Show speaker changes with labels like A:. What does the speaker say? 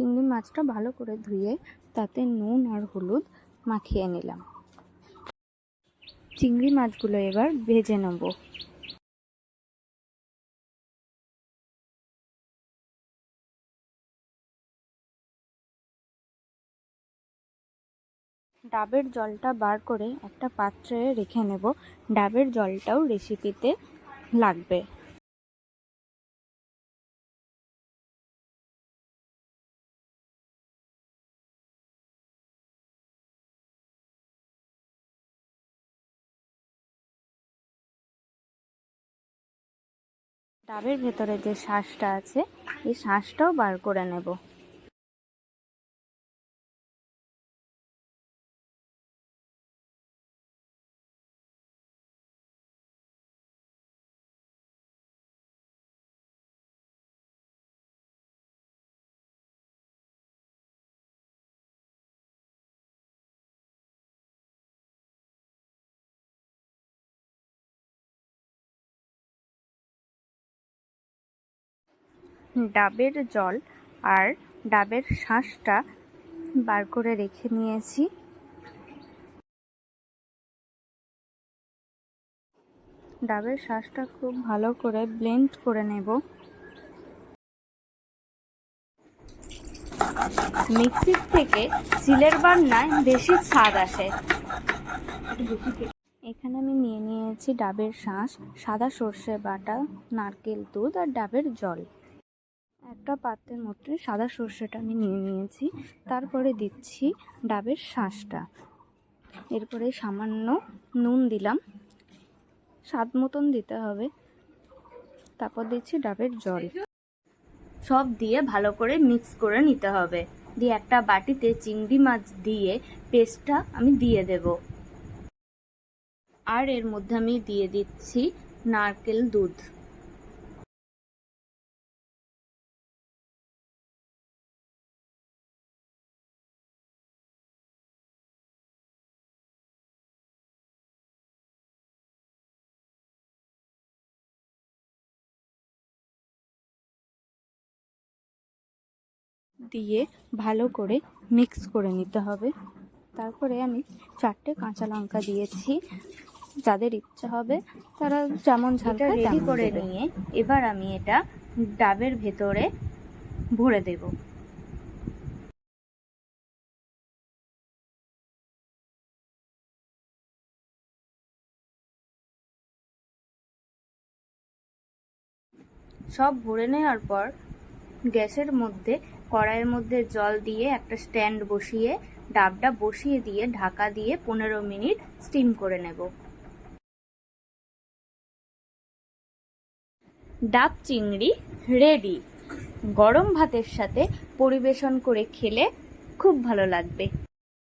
A: চিংড়ি মাছটা ভালো করে ধুয়ে তাতে নুন আর হলুদ মাখিয়ে নিলাম। চিংড়ি মাছগুলো এবার ভেজে নেব। ডাবের জলটা বার করে একটা পাত্রে রেখে নেব। ডাবের জলটাও রেসিপিতে লাগবে। ডাবের ভেতরে যে শ্বাসটা আছে এই শ্বাসটাও বার করে নেব। ডাবের জল আর ডাবের শাঁসটা বার করে রেখে নিয়েছি। ডাবের শাঁসটা খুব ভালো করে ব্লেন্ড করে নেব। মিক্সির থেকে সিলের বান্নায় বেশি স্বাদ আসে। এখানে আমি নিয়ে নিয়েছি ডাবের শাঁস, সাদা সর্ষে বাটা, নারকেল দুধ আর ডাবের জল। একটা পাত্রের মধ্যে সাদা সর্ষেটা আমি নিয়ে নিয়েছি। তারপরে দিচ্ছি ডাবের শাঁসটা। এরপরে সামান্য নুন দিলাম। স্বাদ মতন দিতে হবে। তারপর দিচ্ছি ডাবের জল। সব দিয়ে ভালো করে মিক্স করে নিতে হবে। দিয়ে একটা বাটিতে চিংড়ি মাছ দিয়ে পেস্টটা আমি দিয়ে দেব। আর এর মধ্যে আমি দিয়ে দিচ্ছি নারকেল দুধ। দিয়ে ভালো করে মিক্স করে নিতে হবে। তারপরে আমি চারটে কাঁচা লঙ্কা দিয়েছি। যাদের ইচ্ছা হবে তারা যেমন ঝালটা রেডি করে নিয়ে এবার আমি এটা ডাবের ভেতরে ভরে দেব। সব ভরে নেওয়ার পর গ্যাসের মধ্যে কড়াইয়ের মধ্যে জল দিয়ে একটা স্ট্যান্ড বসিয়ে, ডাবটা বসিয়ে দিয়ে ঢাকা দিয়ে পনেরো মিনিট স্টিম করে নেব। ডাব চিংড়ি রেডি গরম ভাতের সাথে পরিবেশন করে খেলে খুব ভালো লাগবে।